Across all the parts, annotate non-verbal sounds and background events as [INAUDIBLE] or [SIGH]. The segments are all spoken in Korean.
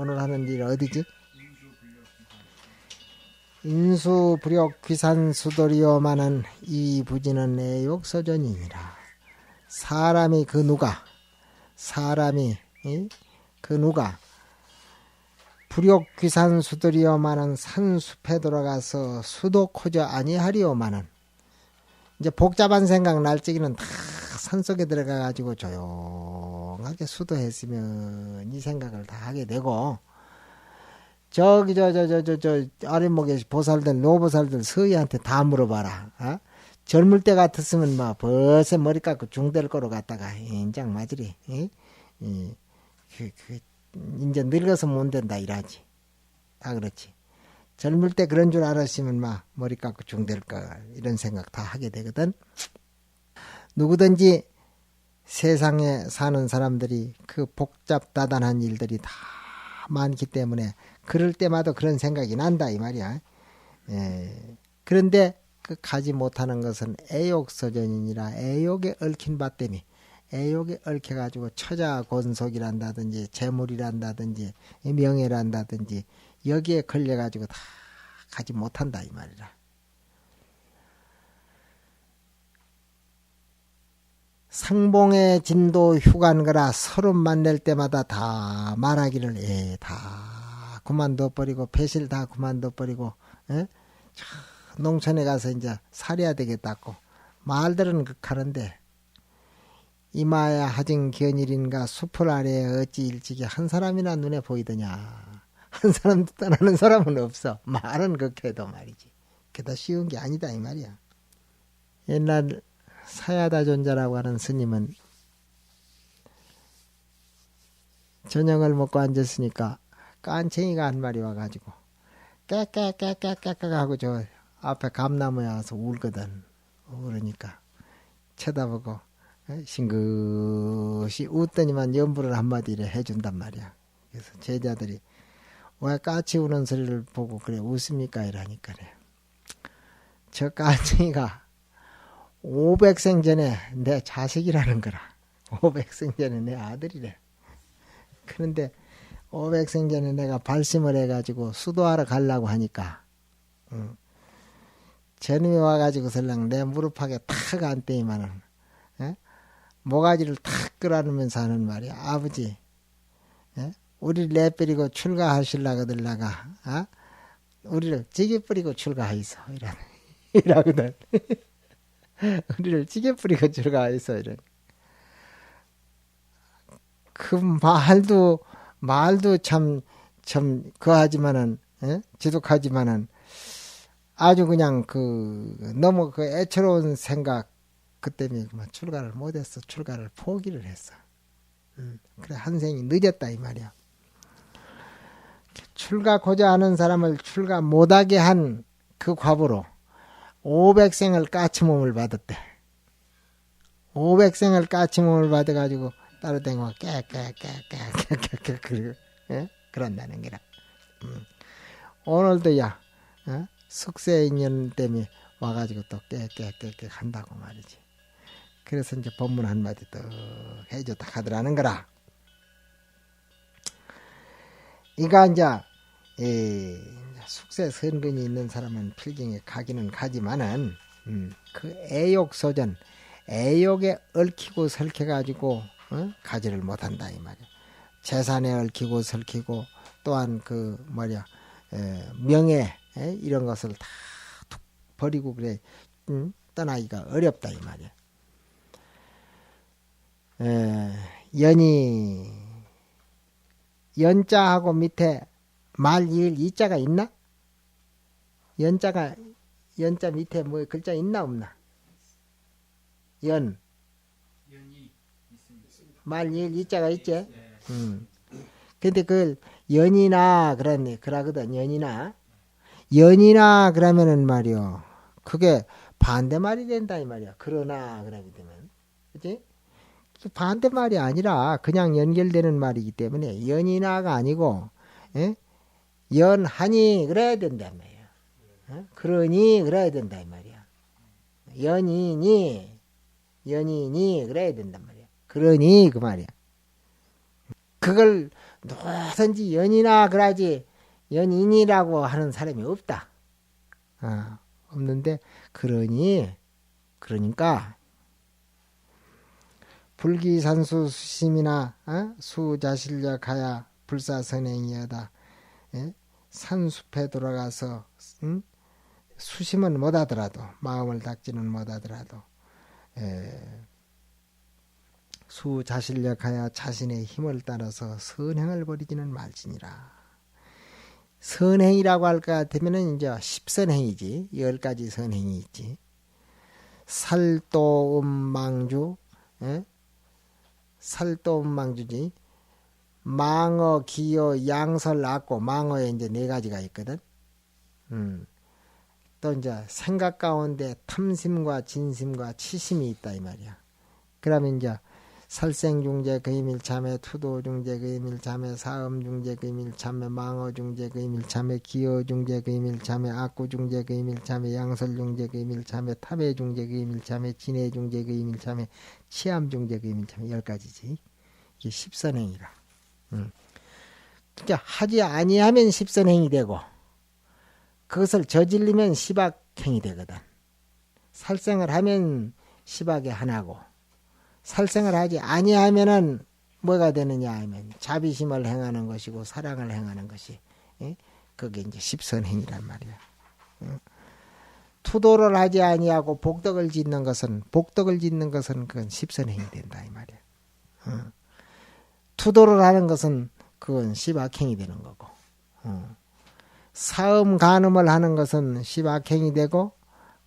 오늘 하는 일 어디지? 인수 불역 귀산 수돌이요마는 이 부지는 애욕 서전이니라. 사람이 그 누가 사람이 이? 그 누가 불욕 귀산 수돌이요마는 산숲에 들어가서 수도 코저 아니하리요마는 이제 복잡한 생각 날찌기는 다 산속에 들어가 가지고 조용 하게 수도했으면 이 생각을 다 하게 되고 저기 저 저 저 저저 아랫목에 보살들 노보살들 서희한테 다 물어봐라. 어? 젊을 때 같았으면 뭐 벌써 머리 깎고 중될 거로 갔다가 인장 맞으리. 이? 이, 그, 그, 이제 늙어서 못 된다 이라지. 다 그렇지. 젊을 때 그런 줄 알았으면 막 머리 깎고 중될 거 이런 생각 다 하게 되거든. 누구든지 세상에 사는 사람들이 그 복잡다단한 일들이 다 많기 때문에 그럴 때마다 그런 생각이 난다 이 말이야. 예. 그런데 그 가지 못하는 것은 애욕서전이니라 애욕에 얽힌 바 때문에 애욕에 얽혀가지고 처자곤속이란다든지 재물이란다든지 명예란다든지 여기에 걸려가지고 다 가지 못한다 이 말이라. 상봉의 진도 휴간 거라 서로 만날 때마다 다 말하기를 예, 다 그만둬 버리고 배실 다 그만둬 버리고 예? 농촌에 가서 이제 살해야 되겠다고. 말들은 극하는데 이마야 하진 견일인가 숲을 아래에 어찌 일찍이 한 사람이나 눈에 보이더냐. 한 사람도 떠나는 사람은 없어. 말은 극해도 말이지. 그다 쉬운 게 아니다 이 말이야. 옛날 사야다존자라고 하는 스님은 저녁을 먹고 앉았으니까 깐챙이가 한 마리 와가지고 깨깨깨깨깨깨 하고 저 앞에 감나무에 와서 울거든. 그러니까 쳐다보고 싱긋이 웃더니만 연부를 한마디 를 해준단 말이야. 그래서 제자들이 왜 까치 우는 소리를 보고 그래 웃습니까? 이러니까 그래. 저 까치가 500생 전에 내 자식이라는 거라. 500생 전에 내 아들이래. 그런데 500생 전에 내가 발심을 해가지고 수도하러 가려고 하니까, 응. 저놈이 와가지고 설랑 내 무릎하게 탁 앉대이만은, 에? 모가지를 탁 끌어안으면서 하는 말이야. 아버지, 에? 우리를 내버리고 출가하실라고 들라가, 어? 우리를 지게 뿌리고 출가하이소. 이라, [LAUGHS] 이라거든. [LAUGHS] 우리를 찌개 뿌리고 들어가있어 이런. 그 말도 말도 참 참 그하지만은 에? 지독하지만은 아주 그냥 그 너무 그 애처로운 생각 그 때문에 그만 출가를 못했어 출가를 포기를 했어. 음, 그래 한 생이 늦었다 이 말이야. 출가고자 하는 사람을 출가 못하게 한 그 과보로 500생을 까치몸을 받았대. 500생을 까치몸을 받아가지고 따로 댕고 깨깨깨깨깨깨깨 그리고 예? 그런다는 게라. 음. 오늘도 야 어? 숙세 인연 때문에 와가지고 또 깨깨깨깨 한다고 말이지. 그래서 이제 법문 한마디 또 해줬다 하더라는 거라. 이가 이제 이 숙세 선근이 있는 사람은 필경에 가기는 가지만은 음, 그 애욕 소전 애욕에 얽히고 설켜가지고 어? 가지를 못한다 이 말이야. 재산에 얽히고 설키고 또한 그 뭐냐 에, 명예 에? 이런 것을 다 툭 버리고 그래 음? 떠나기가 어렵다 이 말이야. 에, 연이 연자하고 밑에 말 이을 이자가 있나? 연자가 연자 밑에 뭐 글자 있나 없나? 연. 말일 이자가 있지? 네. 음. 근데 그걸 연이나 그러네 그러거든 연이나 연이나 그러면은 말이요 그게 반대말이 된다 이 말이야 그러나 그러게 되면 그지 반대말이 아니라 그냥 연결되는 말이기 때문에 연이나가 아니고 예? 연하니 그래야 된단 말이야 어? 그러니 그래야 된다 이 말이야 연이니 연이니 그래야 된단 말이야 그러니 그 말이야 그걸 누구든지 연이나 그러지 연인이라고 하는 사람이 없다. 아, 없는데 그러니 그러니까 불기산수 수심이나 어? 수자실력 하야 불사선행이여다. 예? 산숲에 돌아가서 음? 수심은 못하더라도 마음을 닦지는 못하더라도 예. 수자실력하여 자신의 힘을 따라서 선행을 벌이지는 말지니라. 선행이라고 할것 같으면은 이제 십선행이지. 열 가지 선행이 있지. 살도 음망주, 예? 살도 음망주지. 망어, 기어, 양설, 악고, 망어에 이제 네 가지가 있거든. 음. 또 이제 생각 가운데 탐심과 진심과 치심이 있다 이 말이야. 그러면 이제 살생중재 그임일참회 투도중재 그임일참회 사음중재 그임일참회 망어중재 그임일참회 기어중재 그임일참회 악구중재 그임일참회 양설중재 그임일참회 탐해중재 그임일참회 진해중재 그임일참회 치암중재 그임일참회 열 가지지 이게 십선행이라. 음. 그러니까 하지 아니하면 십선행이 되고 그것을 저질리면 시박행이 되거든. 살생을 하면 시박의 하나고 살생을 하지 아니하면은 뭐가 되느냐 하면 자비심을 행하는 것이고 사랑을 행하는 것이 예? 그게 이제 십선행이란 말이야. 예? 투도를 하지 아니하고 복덕을 짓는 것은 복덕을 짓는 것은 그건 십선행이 된다 이 말이야. 어. 투도를 하는 것은 그건 십악행이 되는 거고. 어. 사음 간음을 하는 것은 십악행이 되고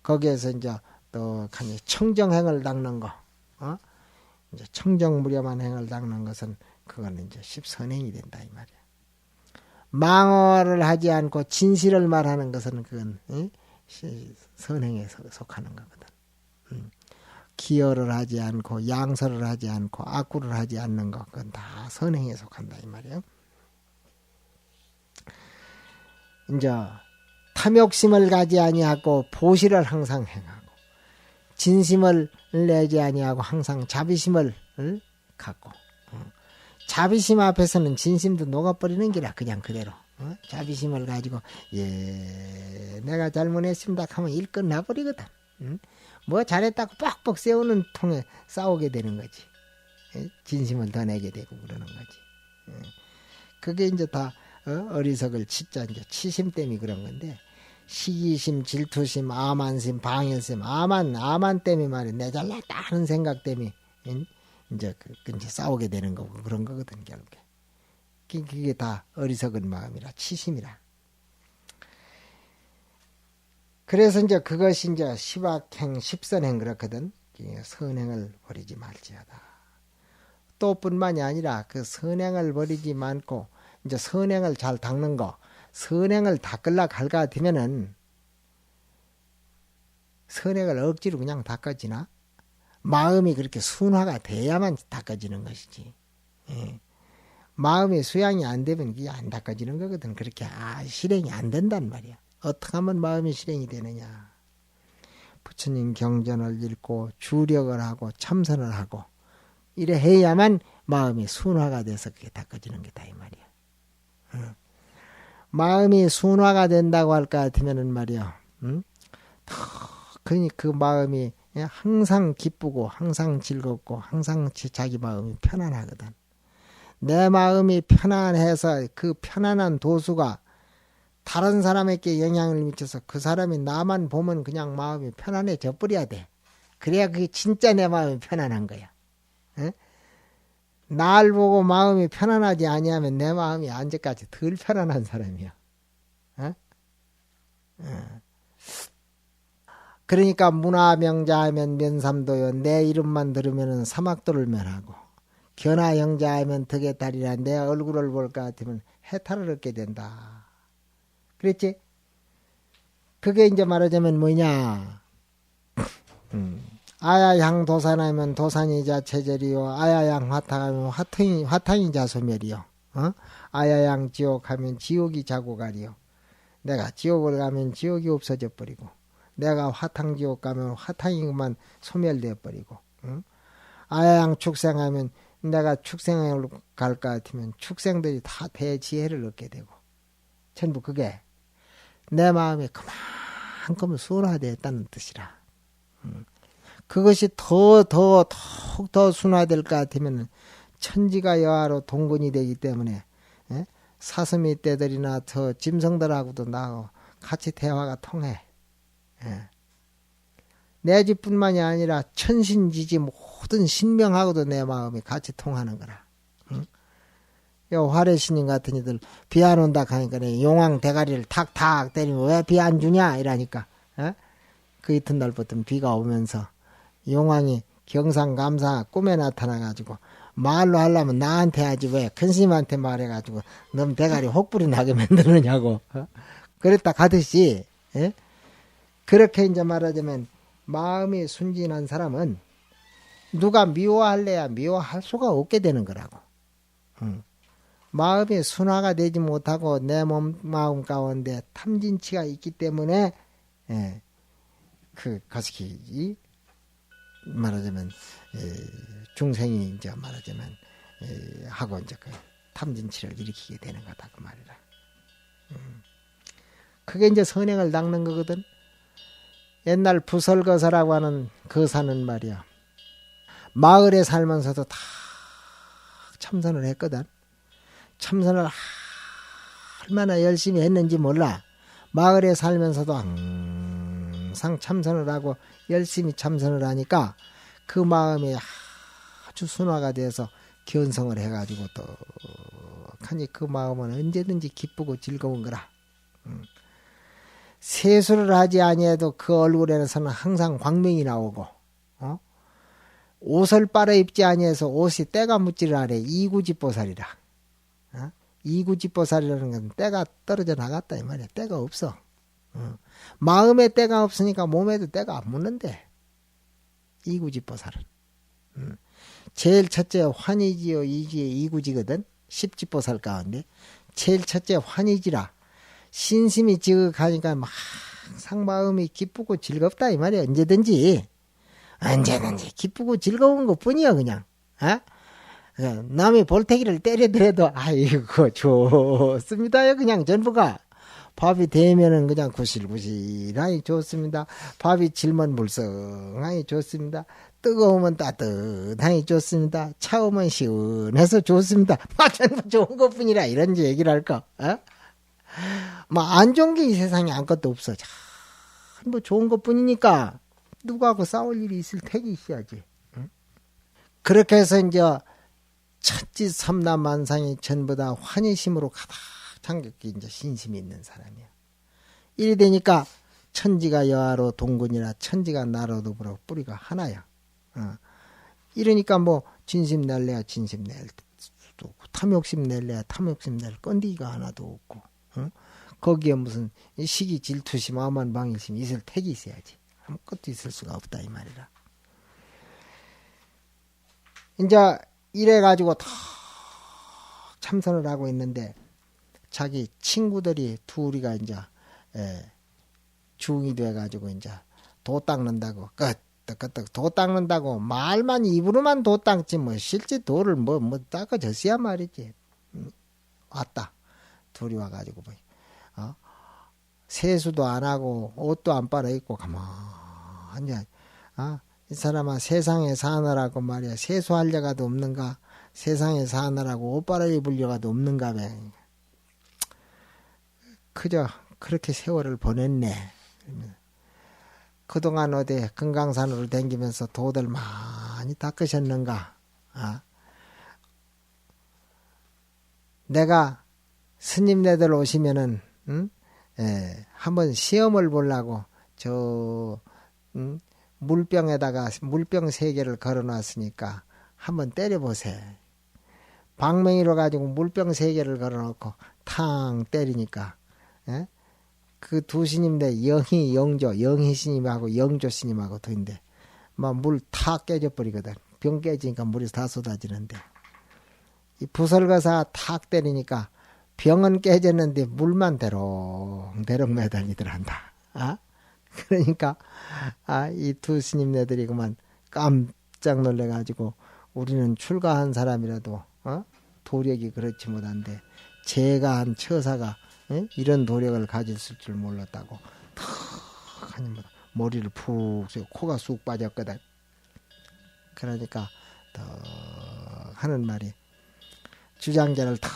거기에서 이제 또 청정행을 닦는 거. 어? 이제 청정 무렴한 행을 닦는 것은 그거는 이제 십선행이 된다 이 말이야. 망어를 하지 않고 진실을 말하는 것은 그건 응? 선행에 속하는 거거든. 응. 기여를 하지 않고 양설을 하지 않고 악구를 하지 않는 것 그건 다 선행에 속한다 이 말이야. 이제 탐욕심을 가지 아니하고 보시를 항상 행하고 진심을 내지 아니하고 항상 자비심을 갖고 어. 자비심 앞에서는 진심도 녹아버리는 기라 그냥 그대로 어? 자비심을 가지고 예 내가 잘못했습니다 하면 일 끝나버리거든 응? 뭐 잘했다고 뻑뻑 세우는 통에 싸우게 되는 거지 예? 진심을 더 내게 되고 그러는 거지 예. 그게 이제 다 어? 리석을 치자 이제 치심 때문에 그런 건데 시기심, 질투심, 아만심, 방일심, 아만, 아만 때문에 말이야. 내 잘났다 하는 생각 때문에, 이제, 그, 그, 이제 싸우게 되는 거고, 그런 거거든, 결국에. 그게 다 어리석은 마음이라, 치심이라. 그래서 이제 그것이 이제 시박행, 십선행 그렇거든. 선행을 버리지 말지어다. 또 뿐만이 아니라 그 선행을 버리지 않고, 이제 선행을 잘 닦는 거, 선행을 닦을라 갈것 같으면은 선행을 억지로 그냥 닦아지나? 마음이 그렇게 순화가 돼야만 닦아지는 것이지. 예. 마음의 수양이 안 되면 이게 안 닦아지는 거거든. 그렇게 아, 실행이 안 된단 말이야. 어떻게 하면 마음이 실행이 되느냐? 부처님 경전을 읽고 주력을 하고 참선을 하고 이래 해야만 마음이 순화가 돼서 그게 닦아지는 게다 이 말이야. 어. 마음이 순화가 된다고 할 것 같으면은 말이야. 응? 그니 그 마음이 항상 기쁘고 항상 즐겁고 항상 자기 마음이 편안하거든. 내 마음이 편안해서 그 편안한 도수가 다른 사람에게 영향을 미쳐서 그 사람이 나만 보면 그냥 마음이 편안해져 버려야 돼. 그래야 그게 진짜 내 마음이 편안한 거야. 에? 날 보고 마음이 편안하지 아니하면 내 마음이 언제까지 덜 편안한 사람이야. 어? 어. 그러니까 문화명자하면 면삼도요. 내 이름만 들으면 사막도를 면하고 견화형자하면 덕의 달이라 내 얼굴을 볼것 같으면 해탈을 얻게 된다. 그랬지? 그게 이제 말하자면 뭐냐? 음. 아야양 도산하면 도산이자 체절이요. 아야양 화탕하면 화탕이, 화탕이자 소멸이요. 어? 아야양 지옥하면 지옥이 자고 가리요. 내가 지옥을 가면 지옥이 없어져 버리고, 내가 화탕 지옥 가면 화탕이만 소멸되어 버리고, 응? 아야양 축생하면 내가 축생을 갈 것 같으면 축생들이 다 대지혜를 얻게 되고, 전부 그게 내 마음에 그만큼 순화되었다는 뜻이라. 응. 그것이 더, 더, 더욱 더 순화될 것 같으면 천지가 여하로 동근이 되기 때문에 예? 사슴이 떼들이나 저 짐승들하고도 나하고 같이 대화가 통해. 예. 내 집뿐만이 아니라 천신지지 모든 신명하고도 내 마음이 같이 통하는 거라. 응? 요 화래신님 같은 이들 비 안 온다 하니까 용왕 대가리를 탁탁 때리면 왜 비 안 주냐 이러니까 예? 그 이튿날부터 비가 오면서 용왕이 경상감사 꿈에 나타나가지고 말로 하려면 나한테 하지 왜 큰스님한테 말해가지고 너무 대가리 혹불이 나게 [LAUGHS] 만드느냐고 어? 그랬다 가듯이 예? 그렇게 이제 말하자면 마음이 순진한 사람은 누가 미워할래야 미워할 수가 없게 되는 거라고 응. 마음이 순화가 되지 못하고 내 몸 마음 가운데 탐진치가 있기 때문에 예, 그 가스키 말하자면 에, 중생이 이제 말하자면 에, 하고 이제 그 탐진치를 일으키게 되는 거다 그 말이라. 음. 그게 이제 선행을 닦는 거거든. 옛날 부설거사라고 하는 거사는 말이야. 마을에 살면서도 다 참선을 했거든. 참선을 얼마나 열심히 했는지 몰라. 마을에 살면서도 항상 참선을 하고 열심히 참선을 하니까 그 마음이 아주 순화가 돼서 견성을 해가지고 또 하니 그 마음은 언제든지 기쁘고 즐거운 거라. 음. 세수를 하지 아니해도 그 얼굴에서는 항상 광명이 나오고 어? 옷을 빨아 입지 아니해서 옷이 때가 묻지를 않아 이구지보살이라. 어? 이구지보살이라는 건 때가 떨어져 나갔다 이 말이야. 때가 없어. 어. 마음에 때가 없으니까 몸에도 때가 안 묻는데 이구지보살은 음. 제일 첫째 환희지요 이지의 이구지거든 십지보살 가운데 제일 첫째 환희지라 신심이 지극하니까 항상 마음이 기쁘고 즐겁다 이 말이야 언제든지 언제든지 기쁘고 즐거운 것뿐이야 그냥 어? 남이 볼태기를 때려더라도 아이고 좋습니다요 그냥 전부가 밥이 되면은 그냥 구실구실하니 좋습니다. 밥이 질면 물성하니 좋습니다. 뜨거우면 따뜻하니 좋습니다. 차우면 시원해서 좋습니다. [LAUGHS] 마찬가지 좋은 것 뿐이라 이런 얘기를 할까? 어? 뭐안 좋은 게 이 세상에 아무것도 없어. 뭐 좋은 것 뿐이니까 누구하고 싸울 일이 있을 택이 있어야지. 응? 그렇게 해서 이제 첫지 삼남 만상이 전부 다 환희심으로 가득 창격기 이제 신심이 있는 사람이야. 이리 되니까 천지가 여하로 동군이라 천지가 나로 더불어 뿌리가 하나야. 어. 이러니까 뭐 진심 낼래야 진심 낼 수도 없고 탐욕심 낼래야 탐욕심 낼 건디가 하나도 없고 어? 거기에 무슨 시기 질투심 아만 방일심 있을 택이 있어야지 아무것도 있을 수가 없다 이 말이라. 이제 이래 가지고 다 참선을 하고 있는데 자기 친구들이 둘이가 이제 예, 중이 돼 가지고 이제 도 닦는다고 끄떡끄떡 도 닦는다고 말만 입으로만 도 닦지 뭐 실제 도를 뭐뭐 뭐 닦아졌어야 말이지. 음, 왔다. 둘이 와가지고 뭐 어? 세수도 안 하고 옷도 안 빨아 입고 가만히 아, 이 사람아 세상에 사느라고 말이야 세수할 여가도 없는가 세상에 사느라고 옷 빨아 입을 여가도 없는가 봐 그저 그렇게 세월을 보냈네. 그동안 어디 금강산으로 댕기면서 도들 많이 닦으셨는가? 아? 내가 스님네들 오시면은 응? 예, 한번 시험을 보려고 저 음, 물병에다가 물병 세 개를 걸어놨으니까 한번 때려보세요. 방맹이로 가지고 물병 세 개를 걸어놓고 탕 때리니까 예? 그두 스님들 영희 영조 영희 스님하고 영조 스님하고 둘인데 막물탁 깨져 버리거든. 병 깨지니까 물이 다 쏟아지는데 이 부설거사 탁 때리니까 병은 깨졌는데 물만 대롱대롱 매달리더란다. 아? [LAUGHS] 그러니까 아, 이 두 스님네들이 그만 깜짝 놀래가지고 우리는 출가한 사람이라도 어? 도력이 그렇지 못한데 제가 한 처사가 예? 이런 도력을 가질 줄 몰랐다고 탁 하니 뭐 머리를 푹 쐬고 코가 쑥 빠졌거든. 그러니까 더 하는 말이 주장자를 탁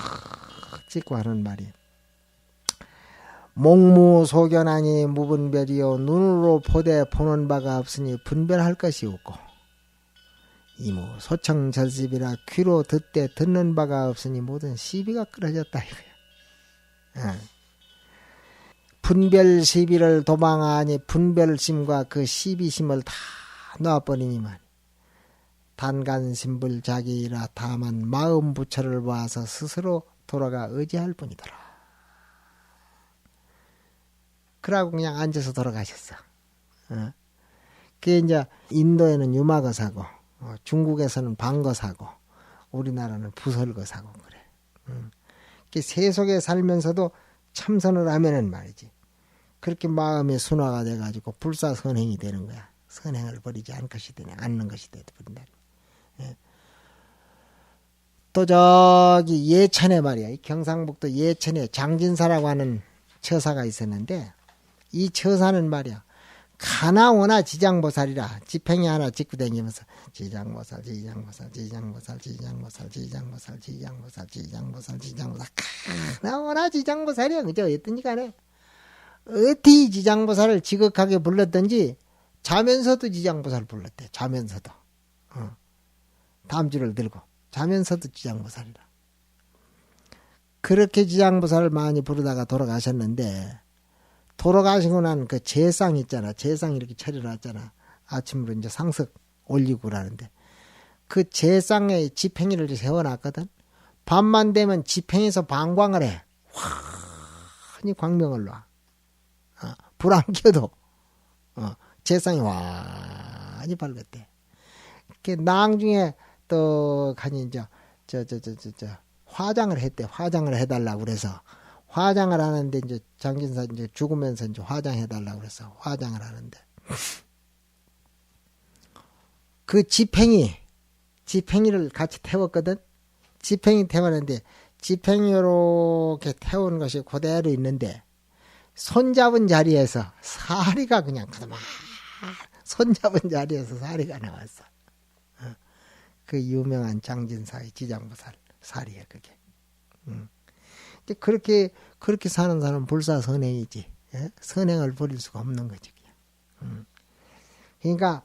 찍고 하는 말이 목무소견하니 무분별이요 눈으로 보되 보는 바가 없으니 분별할 것이 없고 이무 소청절습이라 귀로 듣되 듣는 바가 없으니 모든 시비가 끊어졌다 이거야. 어. 분별 시비를 도망하니 분별심과 그 시비심을 다 놔버리니만 단간심불 자기라 다만 마음 부처를 봐서 스스로 돌아가 의지할 뿐이더라. 그러고 그냥 앉아서 돌아가셨어. 어? 그게 이제 인도에는 유마거 사고 어, 중국에서는 방거 사고 우리나라는 부설거 사고 그래. 음. 그 세속에 살면서도 참선을 하면은 말이지. 그렇게 마음의 순화가 돼가지고 불사선행이 되는 거야. 선행을 버리지 않는 것이 되네. 않는 것이 되도 버린다. 예. 또 저기 예천에 말이야. 이 경상북도 예천에 장진사라고 하는 처사가 있었는데 이 처사는 말이야. 가나오나 지장보살이라 지팽이 하나 짓고 다니면서 지장보살 지장보살 지장보살 지장보살 지장보살 지장보살 지장보살 지장보살. 가나오나 지장보살이야. 그죠 어떤지 간에 어디 지장보살을 지극하게 불렀던지 자면서도 지장보살 불렀대. 자면서도. 어. 다음 주를 들고. 자면서도 지장보살이라. 그렇게 지장보살을 많이 부르다가 돌아가셨는데 돌아가시고 난 그 제상 있잖아. 제상 이렇게 차려놨잖아. 아침으로 이제 상석 올리고 그러는데 그 제상에 지팽이를 세워놨거든. 밤만 되면 지팽에서 방광을 해. 환히 광명을 놔. 어, 불안 켜도 어, 제상이 환히 밝았대. 그 나중에 또 가니 이제 저저저저저 화장을 했대. 화장을 해달라고 그래서 화장을 하는데 이제 장진사 이제 죽으면서 이제 화장해 달라고 그래서 화장을 하는데 그 지팽이 지팽이를 같이 태웠거든. 지팽이 태웠는데 지팽이 요렇게 태운 것이 그대로 있는데 손잡은 자리에서 사리가 그냥 그만 손잡은 자리에서 사리가 나왔어. 어. 그 유명한 장진사의 지장보살 사리에 그게. 음. 그렇게 그렇게 사는 사람은 불사 선행이지. 예? 선행을 버릴 수가 없는 거지. 음. 그러니까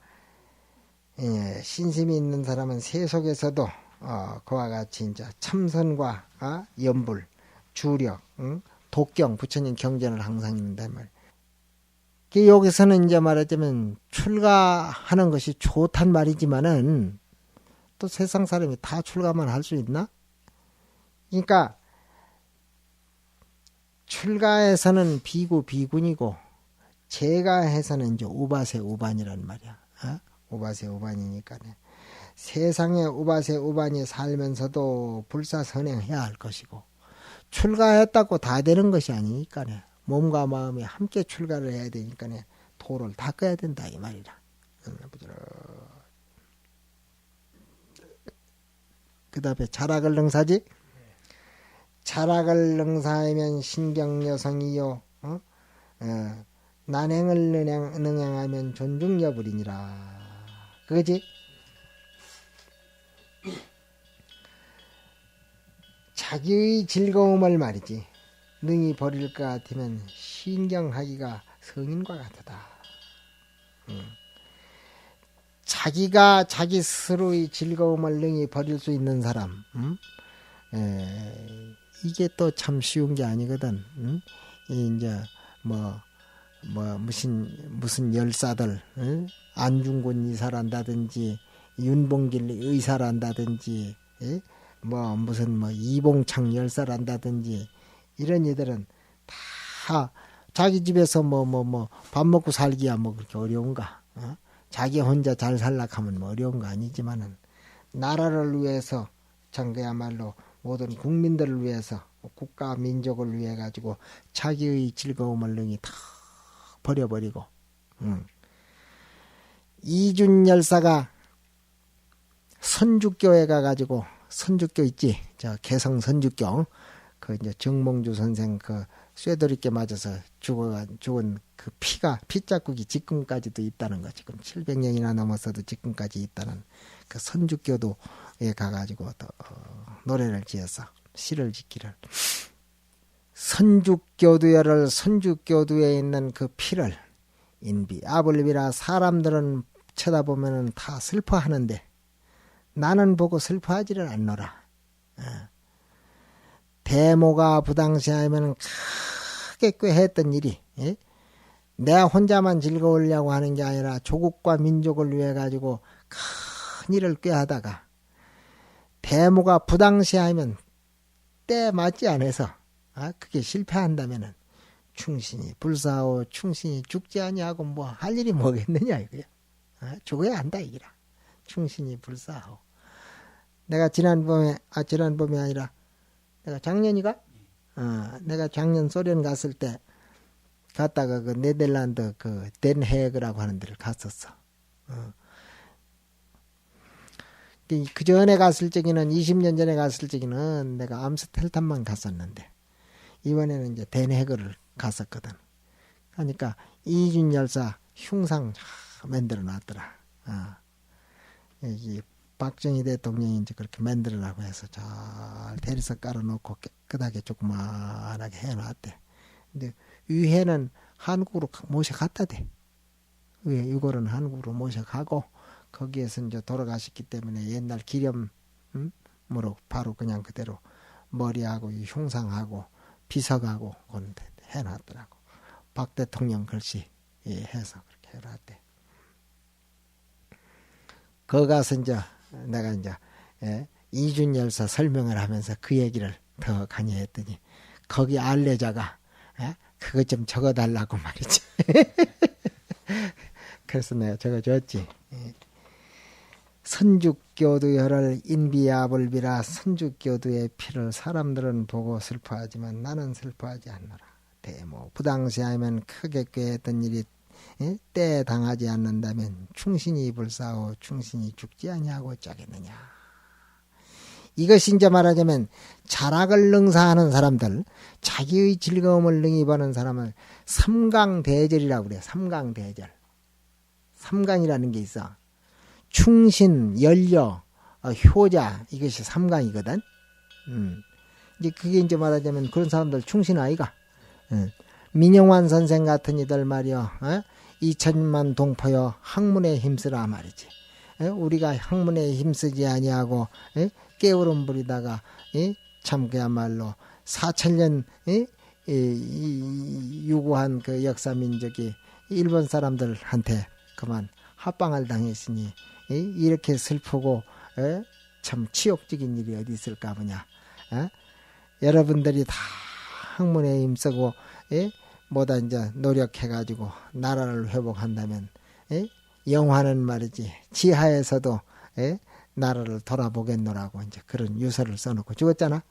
예, 신심이 있는 사람은 세속에서도 어, 그와 같이 이제 참선과 어, 연불, 주력, 응? 독경, 부처님 경전을 항상 읽는단 말이에요. 여기서는 이제 말하자면 출가하는 것이 좋단 말이지만은 또 세상 사람이 다 출가만 할 수 있나? 그러니까 출가에서는 비구 비군이고 제가해서는 이제 우바세 우반이란 말이야. 어? 우바세 우반이니까 세상에 우바세 우반이 살면서도 불사선행해야 할 것이고 출가했다고 다 되는 것이 아니니까 몸과 마음이 함께 출가를 해야 되니까 도를 닦아야 된다 이 말이라. 그 다음에 자락을 능사지 자락을 능사하면 신경여성이요 어? 어, 난행을 능행, 능행하면 존중여부리니라 그거지? 자기의 즐거움을 말이지 능히 버릴 것 같으면 신경하기가 성인과 같다 음. 자기가 자기 스스로의 즐거움을 능히 버릴 수 있는 사람 음? 에, 이게 또 참 쉬운 게 아니거든. 응? 이제 뭐뭐 무슨 무슨 열사들 응? 안중근 이사란다든지 윤봉길 의사란다든지 예? 뭐 무슨 뭐 이봉창 열사란다든지 이런 이들은 다 자기 집에서 뭐 뭐 뭐 밥 먹고 살기야 뭐 그렇게 어려운가 어? 자기 혼자 잘 살락하면 뭐 어려운 거 아니지만은 나라를 위해서 참 그야말로 모든 국민들을 위해서 국가 민족을 위해 가지고 자기의 즐거움을 능히 다 버려버리고 음. 이준 열사가 선주교에 가가지고 선주교 있지? 저 개성 선주교. 그 이제 정몽주 선생 그 쇠돌이께 맞아서 죽어 죽은 그 피가 피자국이 지금까지도 있다는 거 지금 700년이나 넘어서도 지금까지 있다는 그 선주교도에 가가지고 또 어, 노래를 지어서 시를 짓기를 선주교두열을 선주교두에 있는 그 피를 인비 아블비라 사람들은 쳐다보면은 다 슬퍼하는데 나는 보고 슬퍼하지를 않노라. 어. 대모가 부당시하면 크게 꾀했던 일이 예? 내가 혼자만 즐거우려고 하는 게 아니라 조국과 민족을 위해 가지고 큰 일을 꾀하다가 대모가 부당시하면 때 맞지 않아서 아 그게 실패한다면은 충신이 불사하고 충신이 죽지 아니하고 뭐 할 일이 뭐겠느냐 이거야. 아, 죽어야 한다 이기라. 충신이 불사하고. 내가 지난번에 아 지난번이 아니라 내가 작년이가 어, 내가 작년 소련 갔을 때 갔다가 그 네덜란드 그 덴헤그라고 하는 데를 갔었어. 어. 그 전에 갔을 적에는 20년 전에 갔을 적에는 내가 암스텔탄만 갔었는데 이번에는 이제 덴헤그를 갔었거든. 그러니까 이준 열사 흉상 만들어 놨더라. 어. 이 박정희 대통령이 이제 그렇게 만들으라고 해서 잘 대리석 깔아놓고 깨끗하게 조그만하게 해놨대. 근데 위해는 한국으로 모셔갔다 대. 위에 이거는 한국으로 모셔가고 거기에서 이제 돌아가셨기 때문에 옛날 기념으로 바로 그냥 그대로 머리하고 이 흉상하고 비석하고 그런 데 해놨더라고. 박 대통령 글씨 해서 그렇게 해놨대. 거 가서 이제 내가 이제 예, 이준 열사 설명을 하면서 그 얘기를 더 강의했더니 거기 알레자가 예, 그것 좀 적어달라고 [LAUGHS] 말이지. 그래서 내가 적어줬지. 예. 선주교도 열을 인비야불비라 선주교도의 피를 사람들은 보고 슬퍼하지만 나는 슬퍼하지 않노라. 대모 부당시하면 크게 꾀했던 일이 예? 때 당하지 않는다면 충신이 불사하고 충신이 죽지 아니하고 어쩌겠느냐. 이것이 이제 말하자면 자락을 능사하는 사람들, 자기의 즐거움을 능히 보는 사람을 삼강대절이라고 그래요. 삼강대절. 삼강이라는 게 있어. 충신, 연려, 어, 효자 이것이 삼강이거든. 음. 이제 그게 이제 말하자면 그런 사람들 충신 아이가. 음. 민영환 선생 같은 이들 말이요. 어? 이천만 동포여 학문에 힘쓰라 말이지. 에? 우리가 학문에 힘쓰지 아니하고 에? 깨우름 부리다가 에? 참 그야말로 사천년 유구한 그 역사 민족이 일본 사람들한테 그만 합방을 당했으니 이렇게 슬프고 참 치욕적인 일이 어디 있을까 보냐. 여러분들이 다 학문에 힘쓰고 뭐다 이제 노력해가지고 나라를 회복한다면 에? 영화는 말이지 지하에서도 에? 나라를 돌아보겠노라고 이제 그런 유서를 써놓고 죽었잖아.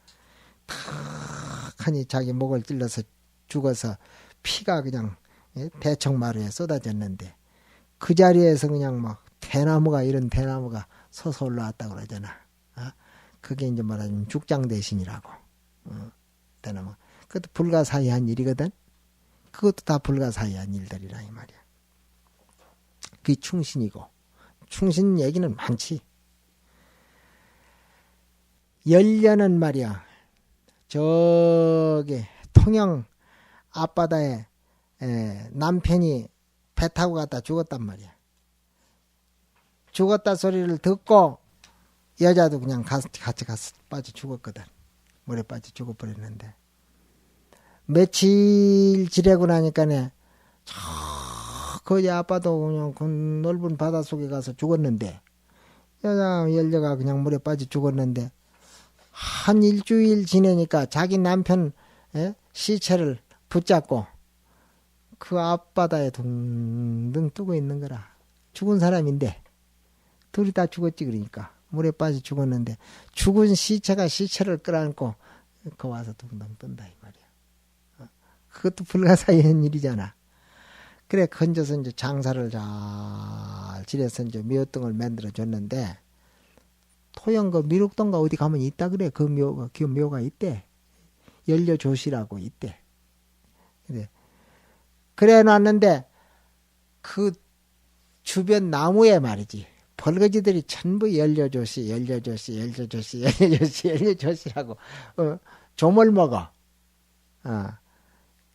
탁하니 자기 목을 찔러서 죽어서 피가 그냥 에? 대청마루에 쏟아졌는데 그 자리에서 그냥 막 대나무가 이런 대나무가 서서 올라왔다고 그러잖아. 어? 그게 이제 말하자면 죽장 대신이라고. 어? 대나무. 그것도 불가사의한 일이거든. 그것도 다 불가사의한 일들이라 이 말이야. 그게 충신이고 충신 얘기는 많지. 열려는 말이야. 저기 통영 앞바다에 에, 남편이 배 타고 갔다 죽었단 말이야. 죽었다 소리를 듣고 여자도 그냥 같이, 같이 가서 빠져 죽었거든. 물에 빠져 죽어버렸는데 며칠 지내고 나니까네 저 거기 아빠도 그냥 그 넓은 바다 속에 가서 죽었는데 여자 열려가 그냥 물에 빠져 죽었는데 한 일주일 지내니까 자기 남편 예? 시체를 붙잡고 그 앞바다에 둥둥 뜨고 있는 거라 죽은 사람인데 둘이 다 죽었지 그러니까 물에 빠져 죽었는데 죽은 시체가 시체를 끌어안고 그 와서 둥둥 뜬다 이 말이야. 어? 그것도 불가사의한 일이잖아. 그래 건져서 이제 장사를 잘 지내서 이제 미호등을 만들어 줬는데 토영 그 미륵동가 어디 가면 있다 그래 그 묘가 그 묘가 있대 열려 조시라고 있대. 그래 그래 놨는데 그 주변 나무에 말이지 벌거지들이 전부 열려조시 열려조시 열려조시 열려조시 열려조시라고 어, 조물 먹어. 어.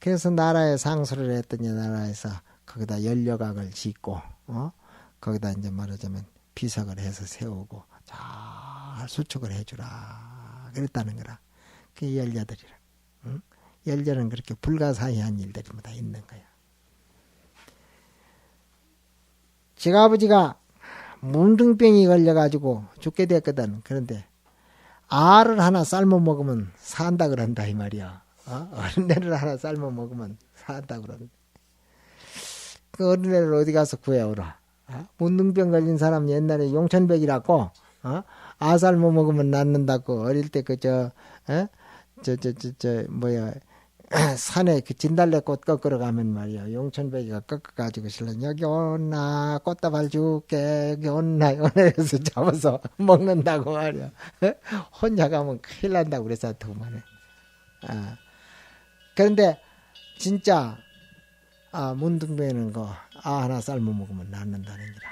그래서 나라에 상소를 했더니 나라에서 거기다 연료각을 짓고 어 거기다 이제 말하자면 비석을 해서 세우고 잘 수축을 해주라 그랬다는 거라 그게 연료들이라 응? 연료는 그렇게 불가사의한 일들이 다 있는 거야 제가 아버지가 문둥병이 걸려가지고 죽게 됐거든 그런데 알을 하나 삶아 먹으면 산다 그런다 이 말이야 어? 어린애를 하나 삶아 먹으면 산다 그러는데 그 어린애를 어디 가서 구해오라 어? 문둥병 걸린 사람 옛날에 용천백이라고 어? 아 삶아 먹으면 낫는다고 어릴 때 그 저 저저저저 뭐야 [CLEARS THROAT] 산에 그 진달래꽃 꺾으러 가면 말이야. 용천백이가 꺾어가지고 실은 여기 온나 꽃다발 줄게 여기 온나 연애해서 [LAUGHS] 잡아서 [LAUGHS] 먹는다고 말이야. [LAUGHS] 혼자 가면 큰일 난다고 그래서 그만해 아. 그런데 진짜 아 문둥병에는 거 아 하나 삶아 먹으면 낫는다는 기라